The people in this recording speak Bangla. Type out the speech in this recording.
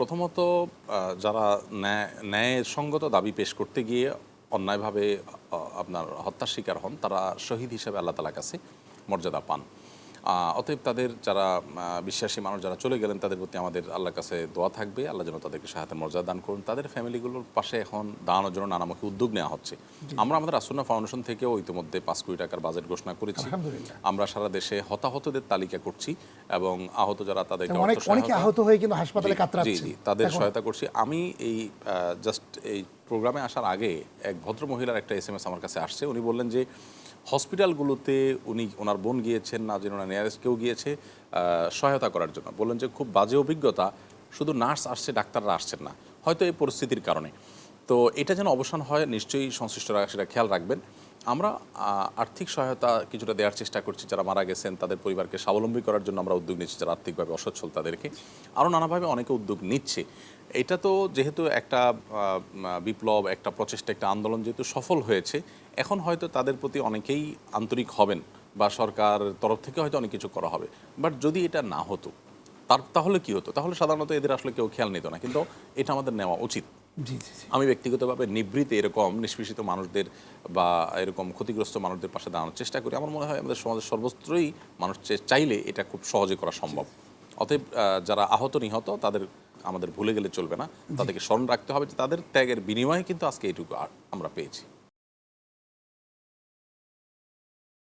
প্রথমত যারা ন্যায় সঙ্গত দাবি পেশ করতে গিয়ে অন্যায়ভাবে আপনার হত্যার শিকার হন, তারা শহীদ হিসেবে আল্লাহ তালার কাছে মর্যাদা পান। অতএব তাদের যারা বিশ্বাসী মানুষ যারা চলে গেলেন তাদের প্রতি আমাদের আল্লাহর কাছে দোয়া থাকবে। আল্লাহ যেন তাদেরকে সহায়তার মর্যাদা দান করুন। তাদের ফ্যামিলিগুলোর পাশে এখন দাঁড়ানোর জন্য নানামুখী উদ্যোগ নেওয়া হচ্ছে। আমরা আমাদের আসন্না ফাউন্ডেশন থেকেও ইতিমধ্যে পাঁচ কোটি টাকার বাজেট ঘোষণা করেছি। আমরা সারা দেশে হতাহতদের তালিকা করছি এবং আহত যারা তাদেরকে অনেক আহত হয়ে কিন্তু হাসপাতালে কাতরাচ্ছে জি তাদের সহায়তা করছি। আমি এই জাস্ট এই প্রোগ্রামে আসার আগে এক ভদ্র মহিলার একটা এস এম এস আমার কাছে আসছে। উনি বললেন যে হসপিটালগুলোতে উনি ওনার বোন গিয়েছেন, না যেন ওনার নিয়ারেস্ট কেউ গিয়েছে সহায়তা করার জন্য। বললেন যে খুব বাজে অভিজ্ঞতা, শুধু নার্স আসছে, ডাক্তাররা আসছেন না। হয়তো এই পরিস্থিতির কারণে। তো এটা যেন অবসান হয়, নিশ্চয়ই সংশ্লিষ্টরা সেটা খেয়াল রাখবেন। আমরা আর্থিক সহায়তা কিছুটা দেওয়ার চেষ্টা করছি যারা মারা গেছেন, তাদের পরিবারকে স্বাবলম্বী করার জন্য আমরা উদ্যোগ নিচ্ছি যারা আর্থিকভাবে অসচ্ছল তাদেরকে। আরও নানাভাবে অনেকে উদ্যোগ নিচ্ছে। এটা তো যেহেতু একটা বিপ্লব, একটা প্রচেষ্টা, একটা আন্দোলন যেহেতু সফল হয়েছে, এখন হয়তো তাদের প্রতি অনেকেই আন্তরিক হবেন বা সরকার তরফ থেকে হয়তো অনেক কিছু করা হবে। বাট যদি এটা না হতো, তার, তাহলে কি হতো? তাহলে সাধারণত এদের আসলে কেউ খেয়াল নিত না। কিন্তু এটা আমাদের নেওয়া উচিত। আমি ব্যক্তিগতভাবে নিবৃত্তে এরকম নিষ্পেষিত মানুষদের বা এরকম ক্ষতিগ্রস্ত মানুষদের পাশে দাঁড়ানোর চেষ্টা করি। আমার মনে হয় আমাদের সমাজের সর্বত্রই মানুষ চাইলে এটা খুব সহজে করা সম্ভব। অতএব যারা আহত নিহত তাদের আমাদের ভুলে গেলে চলবে না। তাদেরকে স্মরণ রাখতে হবে যে তাদের ত্যাগের বিনিময়ে কিন্তু আজকে এইটুকু আমরা পেয়েছি।